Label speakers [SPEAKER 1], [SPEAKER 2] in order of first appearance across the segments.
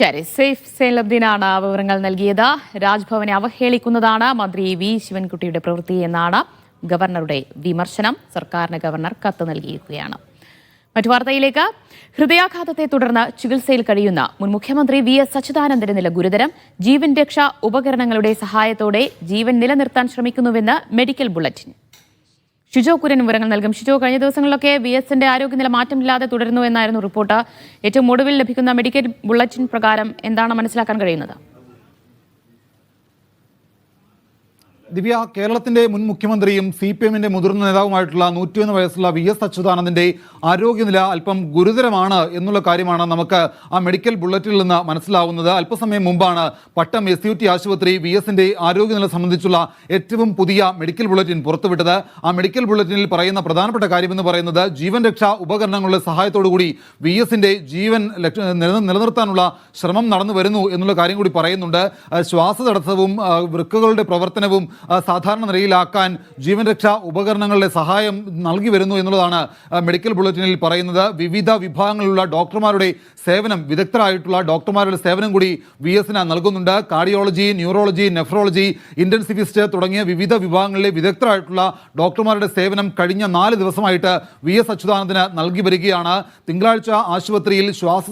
[SPEAKER 1] ശരി സേഫ് സൈലബ്ദീനാണ് വിവരങ്ങൾ നൽകിയത്. രാജ്ഭവനെ അവഹേളിക്കുന്നതാണ് മന്ത്രി വി ശിവൻകുട്ടിയുടെ പ്രവൃത്തി എന്നാണ് ഗവർണറുടെ വിമർശനം. സർക്കാരിന് ഗവർണർ കത്ത് നൽകിയിരിക്കുകയാണ്. മറ്റു വാർത്തയിലേക്ക്. ഹൃദയാഘാതത്തെ തുടർന്ന് ചികിത്സയിൽ കഴിയുന്ന മുൻ മുഖ്യമന്ത്രി വി എസ് സച്ചിദാനന്ദന്റെ നില ഗുരുതരം. ജീവൻ രക്ഷാ ഉപകരണങ്ങളുടെ സഹായത്തോടെ ജീവൻ നിലനിർത്താൻ ശ്രമിക്കുന്നുവെന്ന് മെഡിക്കൽ ബുള്ളറ്റിൻ. ഷിജോ കുര്യൻ വിവരങ്ങൾ നൽകും. ഷിജോ കഴിഞ്ഞ ദിവസങ്ങളിലൊക്കെ വി എസിന്റെ ആരോഗ്യനില മാറ്റമില്ലാതെ തുടരുന്നു എന്നായിരുന്നു റിപ്പോർട്ട്. ഏറ്റവും ഒടുവിൽ ലഭിക്കുന്ന മെഡിക്കൽ ബുള്ളറ്റിൻ പ്രകാരം എന്താണ് മനസ്സിലാക്കാൻ കഴിയുന്നത്?
[SPEAKER 2] ദിവ്യ കേരളത്തിന്റെ മുൻ മുഖ്യമന്ത്രിയും സി പി എമ്മിന്റെ മുതിർന്ന നേതാവുമായിട്ടുള്ള നൂറ്റിയൊന്ന് വയസ്സുള്ള വി എസ് അച്യുതാനന്ദന്റെ ആരോഗ്യനില അല്പം ഗുരുതരമാണ് എന്നുള്ള കാര്യമാണ് നമുക്ക് ആ മെഡിക്കൽ ബുള്ളറ്റിൽ നിന്ന് മനസ്സിലാവുന്നത്. അല്പസമയം മുമ്പാണ് പട്ടം എസ് യു ടി ആശുപത്രി വി എസിന്റെ ആരോഗ്യനില സംബന്ധിച്ചുള്ള ഏറ്റവും പുതിയ മെഡിക്കൽ ബുള്ളറ്റിൻ പുറത്തുവിട്ടത്. ആ മെഡിക്കൽ ബുള്ളറ്റിനിൽ പറയുന്ന പ്രധാനപ്പെട്ട കാര്യമെന്ന് പറയുന്നത് ജീവൻ രക്ഷാ ഉപകരണങ്ങളുടെ സഹായത്തോടുകൂടി വി എസിന്റെ ജീവൻ നിലനിർത്താനുള്ള ശ്രമം നടന്നു വരുന്നു എന്നുള്ള കാര്യം കൂടി പറയുന്നുണ്ട്. ശ്വാസതടസ്സവും വൃക്കകളുടെ പ്രവർത്തനവും സാധാരണ നിലയിലാക്കാൻ ജീവൻ രക്ഷാ ഉപകരണങ്ങളുടെ സഹായം നൽകി വരുന്നു എന്നുള്ളതാണ് മെഡിക്കൽ ബുള്ളറ്റിനിൽ പറയുന്നത്. വിവിധ വിഭാഗങ്ങളിലുള്ള ഡോക്ടർമാരുടെ സേവനം വിദഗ്ധരായിട്ടുള്ള ഡോക്ടർമാരുടെ സേവനം കൂടി വി എസിന് നൽകുന്നുണ്ട്. കാർഡിയോളജി ന്യൂറോളജി നെഫ്രോളജി ഇന്റൻസിവിസ്റ്റ് തുടങ്ങിയ വിവിധ വിഭാഗങ്ങളിലെ വിദഗ്ധരായിട്ടുള്ള ഡോക്ടർമാരുടെ സേവനം കഴിഞ്ഞ നാല് ദിവസമായിട്ട് വി എസ് അച്യുതാനന്ദന് നൽകി വരികയാണ്. തിങ്കളാഴ്ച ആശുപത്രിയിൽ ശ്വാസ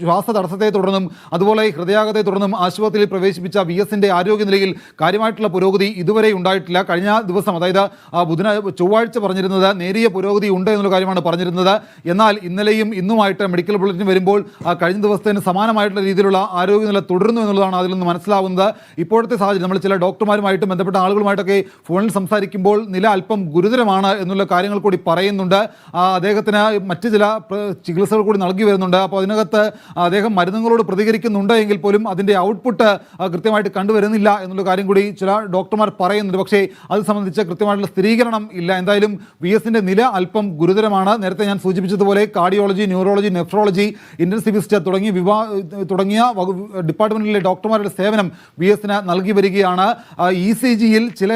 [SPEAKER 2] ശ്വാസ തടസ്സത്തെ തുടർന്നും അതുപോലെ ഹൃദയാഘത്തെ തുടർന്നും ആശുപത്രിയിൽ പ്രവേശിപ്പിച്ച വി എസിന്റെ ആരോഗ്യനിലയിൽ കാര്യമായിട്ടുള്ള പുരോഗതി ഇതുവരെ ഉണ്ടായിട്ടില്ല. കഴിഞ്ഞ ദിവസം അതായത് ബുധന ചൊവ്വാഴ്ച പറഞ്ഞിരുന്നത് നേരിയ പുരോഗതി ഉണ്ട് എന്നുള്ള കാര്യമാണ് പറഞ്ഞിരുന്നത്. എന്നാൽ ഇന്നലെയും ഇന്നുമായിട്ട് മെഡിക്കൽ ബുള്ളറ്റിൻ വരുമ്പോൾ കഴിഞ്ഞ ദിവസത്തിന് സമാനമായിട്ടുള്ള രീതിയിലുള്ള ആരോഗ്യനില തുടരുന്നു എന്നുള്ളതാണ് അതിൽ നിന്ന് മനസ്സിലാവുന്നത്. ഇപ്പോഴത്തെ സാഹചര്യം നമ്മൾ ചില ഡോക്ടർമാരുമായിട്ട് ബന്ധപ്പെട്ട ആളുകളുമായിട്ടൊക്കെ ഫോണിൽ സംസാരിക്കുമ്പോൾ നില അല്പം ഗുരുതരമാണ് എന്നുള്ള കാര്യങ്ങൾ കൂടി പറയുന്നുണ്ട്. അദ്ദേഹത്തിന് മറ്റ് ചില ചികിത്സകൾ കൂടി നൽകി വരുന്നുണ്ട്. അപ്പോൾ അതിനകത്ത് അദ്ദേഹം മരുന്നുകളോട് പ്രതികരിക്കുന്നുണ്ട് എങ്കിൽ പോലും അതിന്റെ ഔട്ട്പുട്ട് കൃത്യമായിട്ട് കണ്ടുവരുന്നില്ല എന്നുള്ള കാര്യം കൂടി ചില ഡോക്ടർമാർ പറയുന്നുണ്ട്. പക്ഷേ അത് സംബന്ധിച്ച് കൃത്യമായിട്ടുള്ള സ്ഥിരീകരണം ഇല്ല. എന്തായാലും വി എസിന്റെ നില അല്പം ഗുരുതരമാണ്. നേരത്തെ ഞാൻ സൂചിപ്പിച്ചതുപോലെ കാർഡിയോളജി ന്യൂറോളജി നെഫ്രോളജി ഇന്റൻസിവിസ്റ്റ് തുടങ്ങിയ വിവാ തുടങ്ങിയ ഡിപ്പാർട്ട്മെന്റിലെ ഡോക്ടർമാരുടെ സേവനം വി എസിന് നൽകി വരികയാണ്. ഇ സി ജിയിൽ ചില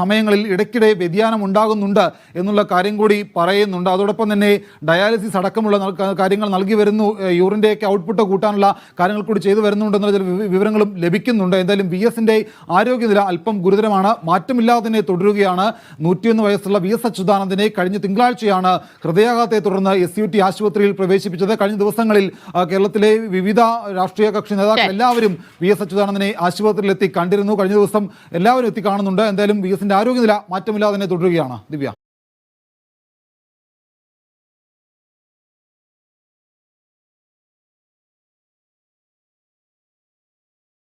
[SPEAKER 2] സമയങ്ങളിൽ ഇടയ്ക്കിടെ വ്യതിയാനം ഉണ്ടാകുന്നുണ്ട് എന്നുള്ള കാര്യം കൂടി പറയുന്നുണ്ട്. അതോടൊപ്പം തന്നെ ഡയാലിസിസ് അടക്കമുള്ള കാര്യങ്ങൾ നൽകി വരുന്നു. യൂറിന്റെയൊക്കെ ഔട്ട്പുട്ട് കൂട്ടാനുള്ള കാര്യങ്ങൾ കൂടി ചെയ്തു വരുന്നുണ്ടെന്നുള്ള ചില വിവരങ്ങളും ലഭിക്കുന്നുണ്ട്. എന്തായാലും വി എസിന്റെ ആരോഗ്യനില അല്പം ഗുരുതരമാണ് മാറ്റമില്ലാതെ തന്നെ തുടരുകയാണ്. നൂറ്റിയൊന്ന് വയസ്സുള്ള വി എസ് അച്യുതാനന്ദനെ കഴിഞ്ഞ തിങ്കളാഴ്ചയാണ് ഹൃദയാഘാതത്തെ തുടർന്ന് എസ് യു ടി ആശുപത്രിയിൽ പ്രവേശിപ്പിച്ചത്. കഴിഞ്ഞ ദിവസങ്ങളിൽ കേരളത്തിലെ വിവിധ രാഷ്ട്രീയ കക്ഷി നേതാക്കൾ എല്ലാവരും വി എസ് അച്യുതാനന്ദനെ ആശുപത്രിയിലെത്തി കണ്ടിരുന്നു. കഴിഞ്ഞ ദിവസം എല്ലാവരും എത്തി കാണുന്നുണ്ട്. എന്തായാലും വി എസിന്റെ ആരോഗ്യനില മാറ്റമില്ലാതെ തന്നെ തുടരുകയാണ്. ദിവ്യ.